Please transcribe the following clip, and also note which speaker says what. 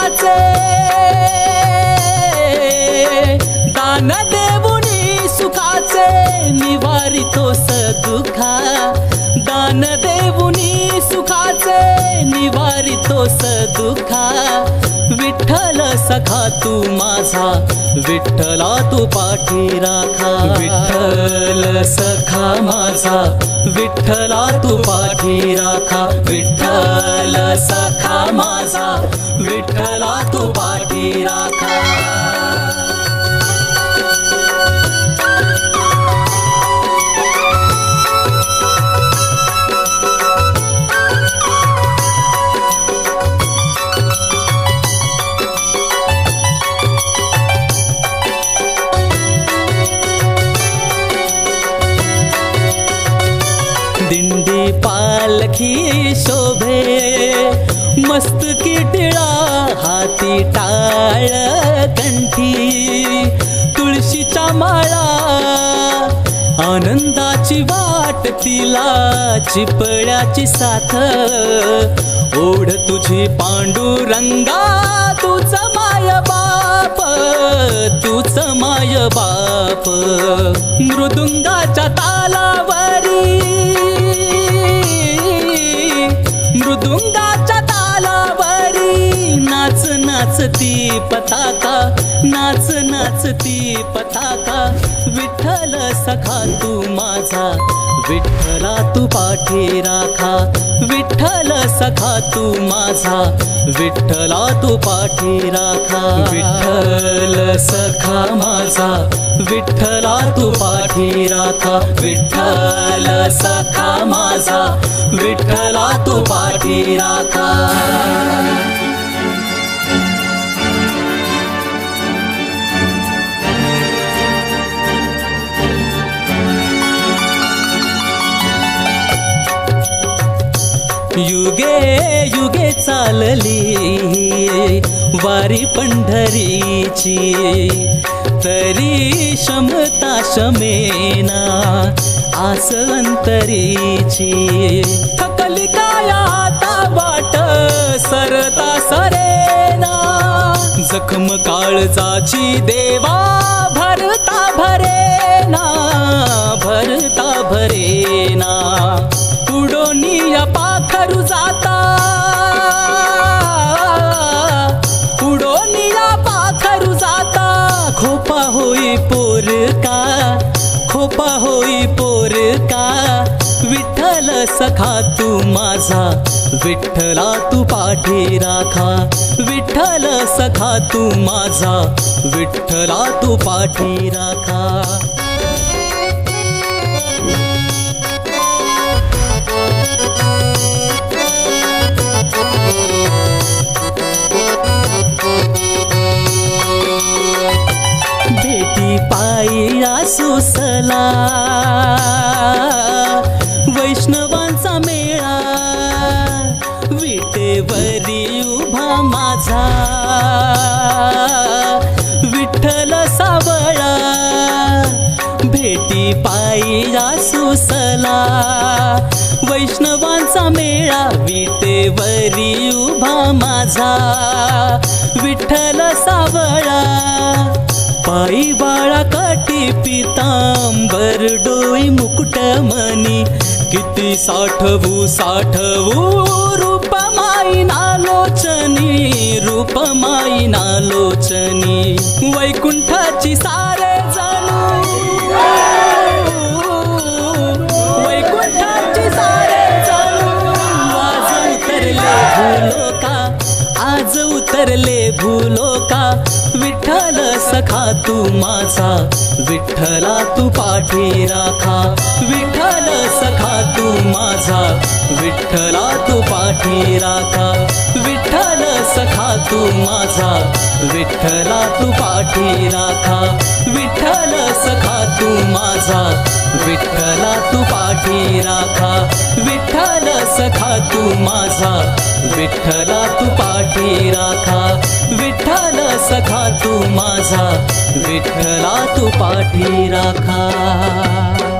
Speaker 1: কাছে দানা দেবুনি সুখাছে নিবারিত সদুখা। দান निवारितोस दुखा विठ्ठल सखा तू माझा. विठ्ठला तू पाठी राखा. विठ्ठल सखा माझा. विठ्ठला तू पाठी राखा. विठ्ठल सखा माझा. विठ्ठला तू पाठी राखा. पालखी शोभे. मस्त किटिळा हाती टाळ कंठी. तुळशीच्या माळा आनंदाची वाट तिला चिपळ्याची साथ. ओढ तुझी पांडुरंगा तुझ माय बाप तुझ माय बाप. मृदुंगाच्या तालावर नाचती पताका नाच नाचती पताका. विठ्ठल सखा तू माझा. विठ्ठला तू पाठी राखा. विठ्ठल सखा तू माझा. विठ्ठला तू पाठी राखा. विठ्ठल सखा माझा. विठ्ठला तू पाठी राखा. विठ्ठल सखा माझा. विठ्ठला तू पाठी राखा. युगे युगे चालली. वारी पंढरीची. तरी शमता शमेना आस अंतरीची थकली काय आता वाट सरता सरेना. जखम काळजाची देवा भरता भरेना भरता भरेना. उडोनी या खोपा होई पोरका. विठ्ठल सखा तू माझा. विठ्ठला तू पाठी राखा. विठ्ठल सखा तू माझा. विठ्ठला तू पाठी राखा. कधी उभा माझा. विठ्ठल सावळा भेटी पायी सुसला. वैष्णवांचा मेळा विटेवरी उभा माझा. विठ्ठल सावळा पायी बाळा काठी पितांबर डोई मुकुट मनी किती साठवू साठवू? रूपमाई नालोचनी रूपमाई नालोचनी वैकुंठाची सारे जाणू. माझा विठ्ठला तू पाठी राखा. विठ्ठल सखा तू माझा. विठ्ठला तू पाठी राखा. सखा तू माझा विठ्ठला तू पाठी राखा विठ्ठल सखा तू माझा विठ्ठला तू पाठी राखा विठ्ठल सखा तू माझा विठ्ठला तू पाठी राखा विठ्ठल सखा तू माझा विठ्ठला तू पाठी राखा